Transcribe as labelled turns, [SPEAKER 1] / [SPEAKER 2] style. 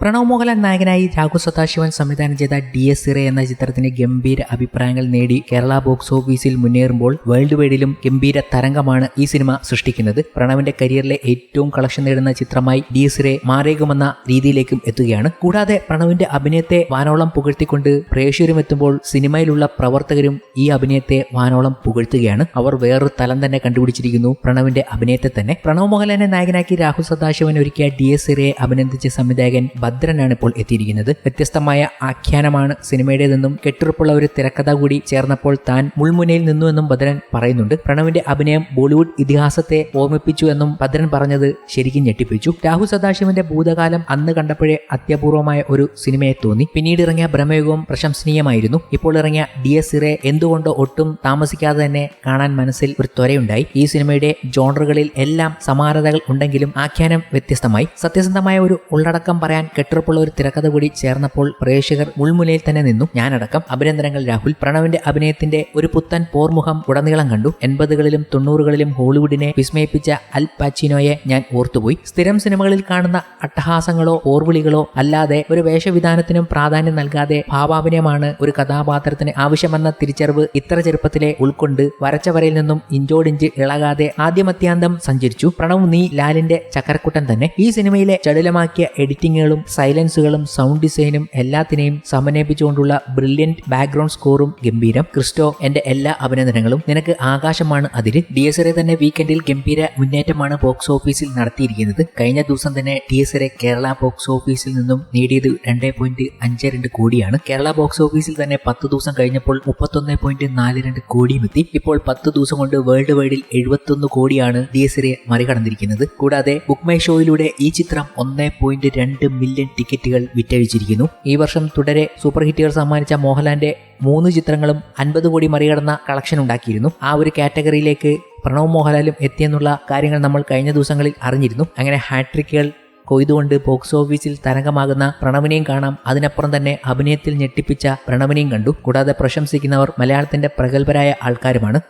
[SPEAKER 1] പ്രണവ് മോഹൻലാൽ നായകനായി രാഘു സദാശിവൻ സംവിധാനം ചെയ്ത ഡി എസ് സിറ എന്ന ചിത്രത്തിന് ഗംഭീര അഭിപ്രായങ്ങൾ നേടി കേരള ബോക്സ് ഓഫീസിൽ മുന്നേറുമ്പോൾ വേൾഡ് വൈഡിലും ഗംഭീര തരംഗമാണ് ഈ സിനിമ സൃഷ്ടിക്കുന്നത്. പ്രണവിന്റെ കരിയറിലെ ഏറ്റവും കളക്ഷൻ നേടുന്ന ചിത്രമായി ഡി എസ് സിറെ മാറേകുമെന്ന രീതിയിലേക്കും എത്തുകയാണ്. കൂടാതെ പ്രണവിന്റെ അഭിനയത്തെ വാനോളം പുകഴ്ത്തിക്കൊണ്ട് പ്രേക്ഷകരും എത്തുമ്പോൾ സിനിമയിലുള്ള പ്രവർത്തകരും ഈ അഭിനയത്തെ വാനോളം പുകഴ്ത്തുകയാണ്. അവർ വേറൊരു തലം തന്നെ കണ്ടുപിടിച്ചിരിക്കുന്നു പ്രണവിന്റെ അഭിനയത്തെ തന്നെ. പ്രണവ് മോഹൻലാലിനെ നായകനാക്കി രാഹുൽ സദാശിവൻ ഒരുക്കിയ ഡി എസ് സിറയെ അഭിനന്ദിച്ച സംവിധായകൻ ഭദ്രനാണ് ഇപ്പോൾ എത്തിയിരിക്കുന്നത്. വ്യത്യസ്തമായ ആഖ്യാനമാണ് സിനിമയുടേതെന്നും കെട്ടുറപ്പുള്ള ഒരു തിരക്കഥ കൂടി ചേർന്നപ്പോൾ താൻ മുൾമുനയിൽ നിന്നുവെന്നും ഭദ്രൻ പറയുന്നുണ്ട്. പ്രണവിന്റെ അഭിനയം ബോളിവുഡ് ഇതിഹാസത്തെ ഓർമ്മിപ്പിച്ചു എന്നും ഭദ്രൻ പറഞ്ഞത് ശരിക്കും ഞെട്ടിപ്പിച്ചു. രാഹു സദാശിവന്റെ ഭൂതകാലം അന്ന് കണ്ടപ്പോഴേ അത്യപൂർവമായ ഒരു സിനിമയെ തോന്നി. പിന്നീട് ഇറങ്ങിയ ബ്രഹ്മയുഗവും പ്രശംസനീയമായിരുന്നു. ഇപ്പോൾ ഇറങ്ങിയ ഡി എസ് സിറെ എന്തുകൊണ്ടോ ഒട്ടും താമസിക്കാതെ തന്നെ കാണാൻ മനസ്സിൽ ഒരു ത്വരയുണ്ടായി. ഈ സിനിമയുടെ ജോണറുകളിൽ എല്ലാം സമാനതകൾ ഉണ്ടെങ്കിലും ആഖ്യാനം വ്യത്യസ്തമായി. സത്യസന്ധമായ ഒരു ഉള്ളടക്കം പറയാൻ കെട്ടുറപ്പുള്ള ഒരു തിരക്കഥ കൂടി ചേർന്നപ്പോൾ പ്രേക്ഷകർ മുൾമുലയിൽ തന്നെ നിന്നു. ഞാനടക്കം അഭിനന്ദനങ്ങൾ രാഹുൽ. പ്രണവിന്റെ അഭിനയത്തിന്റെ ഒരു പുത്തൻ പോർമുഖം ഉടനീളം കണ്ടു. എൺപതുകളിലും തൊണ്ണൂറുകളിലും ഹോളിവുഡിനെ വിസ്മയിപ്പിച്ച അൽ പാച്ചിനോയെ ഞാൻ ഓർത്തുപോയി. സ്ഥിരം സിനിമകളിൽ കാണുന്ന അട്ടഹാസങ്ങളോ ഓർവിളികളോ അല്ലാതെ ഒരു വേഷവിധാനത്തിനും പ്രാധാന്യം നൽകാതെ ഭാവാഭിനയമാണ് ഒരു കഥാപാത്രത്തിന് ആവശ്യമെന്ന തിരിച്ചറിവ് ഇത്ര ചെറുപ്പത്തിലെ ഉൾക്കൊണ്ട് വരച്ച വരയിൽ നിന്നും ഇഞ്ചോടിഞ്ച് ഇളകാതെ ആദ്യമത്യാന്തം സഞ്ചരിച്ചു. പ്രണവ് നീ ലാലിന്റെ ചക്കരക്കുട്ടൻ തന്നെ. ഈ സിനിമയിലെ ചടുലമാക്കിയ എഡിറ്റിങ്ങുകളും സൈലൻസുകളും സൗണ്ട് ഡിസൈനും എല്ലാത്തിനെയും സമന്വയിപ്പിച്ചുകൊണ്ടുള്ള ബ്രില്യന്റ് ബാക്ക്ഗ്രൗണ്ട് സ്കോറും ഗംഭീരം. ക്രിസ്റ്റോ എന്റെ എല്ലാ അഭിനന്ദനങ്ങളും. നിനക്ക് ആകാശമാണ് അതിര്. ഡി എസ് എറെ തന്നെ വീക്കെൻഡിൽ ഗംഭീര മുന്നേറ്റമാണ് ബോക്സ് ഓഫീസിൽ നടത്തിയിരിക്കുന്നത്. കഴിഞ്ഞ ദിവസം തന്നെ ഡി എസ് എറെ കേരള ബോക്സ് ഓഫീസിൽ നിന്നും നേടിയത് രണ്ടേ പോയിന്റ് അഞ്ച് രണ്ട് കോടിയാണ്. കേരള ബോക്സ് ഓഫീസിൽ തന്നെ പത്ത് ദിവസം കഴിഞ്ഞപ്പോൾ മുപ്പത്തൊന്ന് പോയിന്റ് നാല് രണ്ട് കോടിയും എത്തി ഇപ്പോൾ പത്ത് ദിവസം കൊണ്ട് വേൾഡ് വൈഡിൽ എഴുപത്തൊന്ന് കോടിയാണ് ഡി എസ് എറെ മറികടന്നിരിക്കുന്നത്. കൂടാതെ ബുക്ക് മൈ ഷോയിലൂടെ ഈ ചിത്രം ഒന്ന് പോയിന്റ് രണ്ട് മില്യൺ ടിക്കറ്റുകൾ വിറ്റഴിച്ചിരിക്കുന്നു. ഈ വർഷം തുടരെ സൂപ്പർ ഹിറ്റുകൾ സമ്മാനിച്ച മോഹൻലാലിന്റെ മൂന്ന് ചിത്രങ്ങളും അൻപത് കോടി മറികടന്ന കളക്ഷൻ ഉണ്ടാക്കിയിരുന്നു. ആ ഒരു കാറ്റഗറിയിലേക്ക് പ്രണവ് മോഹൻലാലും എത്തിയെന്നുള്ള കാര്യങ്ങൾ നമ്മൾ കഴിഞ്ഞ ദിവസങ്ങളിൽ അറിഞ്ഞിരുന്നു. അങ്ങനെ ഹാട്രിക്കുകൾ കൊയ്തുകൊണ്ട് ബോക്സ് ഓഫീസിൽ തരംഗമാകുന്ന പ്രണവിനെയും കാണാം. അതിനപ്പുറം തന്നെ അഭിനയത്തിൽ ഞെട്ടിപ്പിച്ച പ്രണവിനെയും കണ്ടു. കൂടാതെ പ്രശംസിക്കുന്നവർ മലയാളത്തിന്റെ പ്രഗത്ഭരായ ആൾക്കാരുമാണ്.